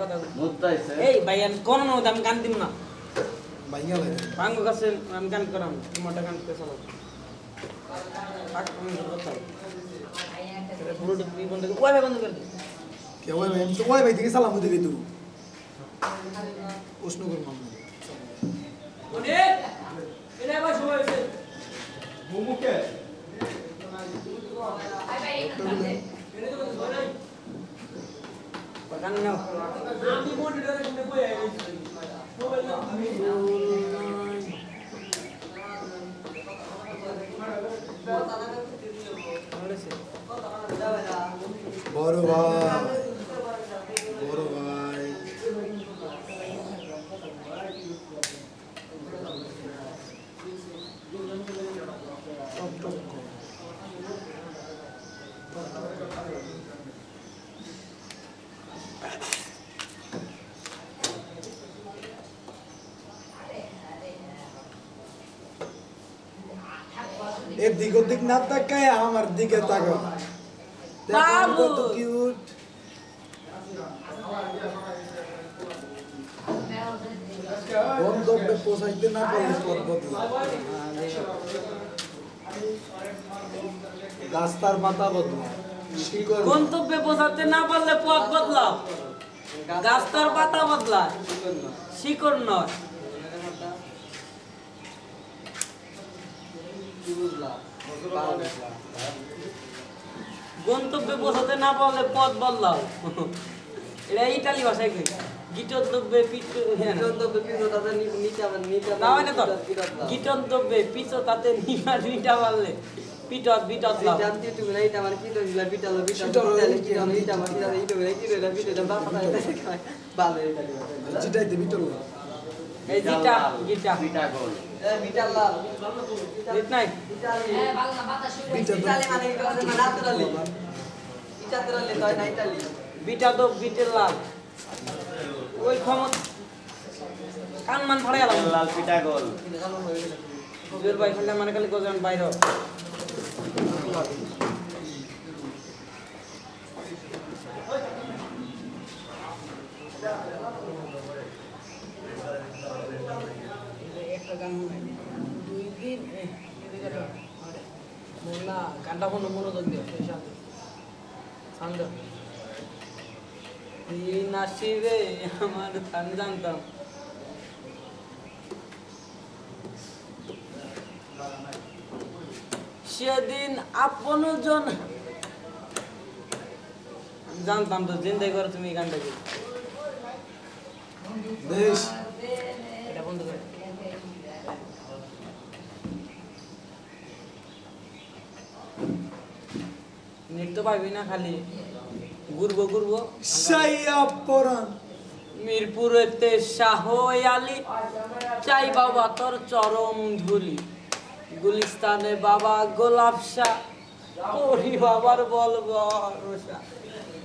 কথা এই ভাই আমি কোন মধ্যে আমি গান দিব না। ভাইয়া লাগে ভাঙ্গ কাছে আমি গান করাম মোটা গান করে চালাবো থাক, আমি। কথা বলি। এটা পুরোটা তুই বন্ধ করে ওই ভাই বন্ধ করে দে কে ওই ভাই আমি তো ওই ভাই থেকে সালাম দিবি তুই প্রশ্ন কর মামা গান নাও বড় ভাই বড় ভাই টপ টপ কর। এর দিক ওদিক না তাকায় আমার দিকে তাকাও। বাবু। কত কিউট গন্তব্যে পৌঁছাইতে না পারলে পথ বদলা রাস্তার পাতা বদলা গন্তব্যে পৌঁছাতে না পারলে পথ বদলাও। গাছটার পাতা বদলায়। শিকড় নয়। গন্তব্যে পৌঁছাতে না পারলে পথ বদলাও। এটা ইটালি ভাষায় কই? গিটন্তব্যে পিঠ হ্যাঁ। না। না হয় না তো গিটন্তব্যে পিছ তাতে নিমা নিটা পারলে পিটত বিটত লাভ। চিটাইতে বিটল এই গিটা গোল। জিত নাই বিটা তো বিটের লাভ ওই ক্ষমতা কান মান ফাড়ে গেলাম লাল পিটা গোল। জোর ভাই খেললে মানে খালি কোজন বাইর হ। একটা গান মনে হয়। দুই দিন এই, এদিকে দাও। আরে, গানটা কোনো মনোযোগ দিও দিন আসিবে আমার জানতাম। সেদিন আপন জন জানতাম তো, জিন্দাই করো তুমি এই কি দেশ এটা বন্ধ করে নেট তো পাবি না খালি। ঘুরবো ঘুরবো। সাইয়া মিরপুরেতে শাহ আলী। চাই বাবা তোর চরম ধুলি। গুলিস্তানে বাবা গোলাপ শাহ। করি বাবার বল ভরসা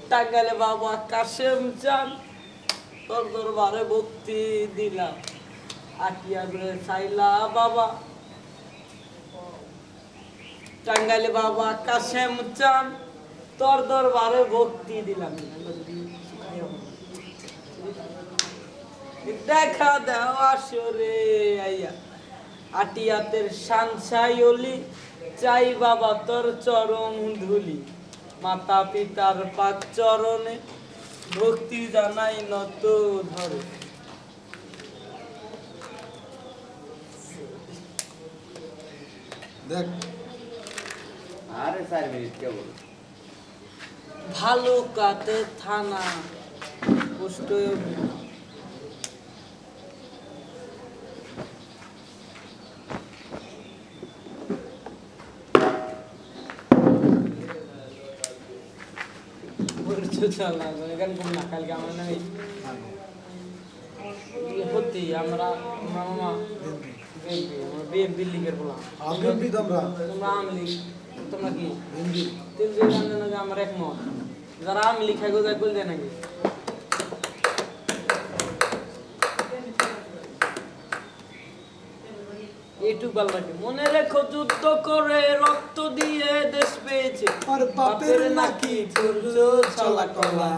টাঙ্গালে বাবা কাশেম চান। তোর দরবারে ভক্তি দিলাম। আটিয়া করে চাইলা বাবা। টাঙ্গাইলে বাবা কাশেম চান। তোর দরবারে ভক্তি দিলাম। দেখা দাও আসরে আইয়া। আটিয়াতের সানসাই অলি চাই বাবা তোর চরণ ধুলি। মাতা পিতার পাক চরণে ভক্তি জানাই নত ধরে। দেখ। আরে চার মিনিট কেবল ভালো কাতে থানা। পোস্ট আমার মামা। বিএনপি লিগের বললাম আমরা তোমরা আওয়ামী লীগ তোমরা কি? তিন যে জানে না যে আমার একমত। আওয়ামী লীগ খাই গোজায় কইল দেয় নাকি এইটুক ভালো লাগে মনে রেখো যুদ্ধ করে রক্ত দিয়ে দেশ পেয়েছে আর বাপের নাকি করল চলা কলা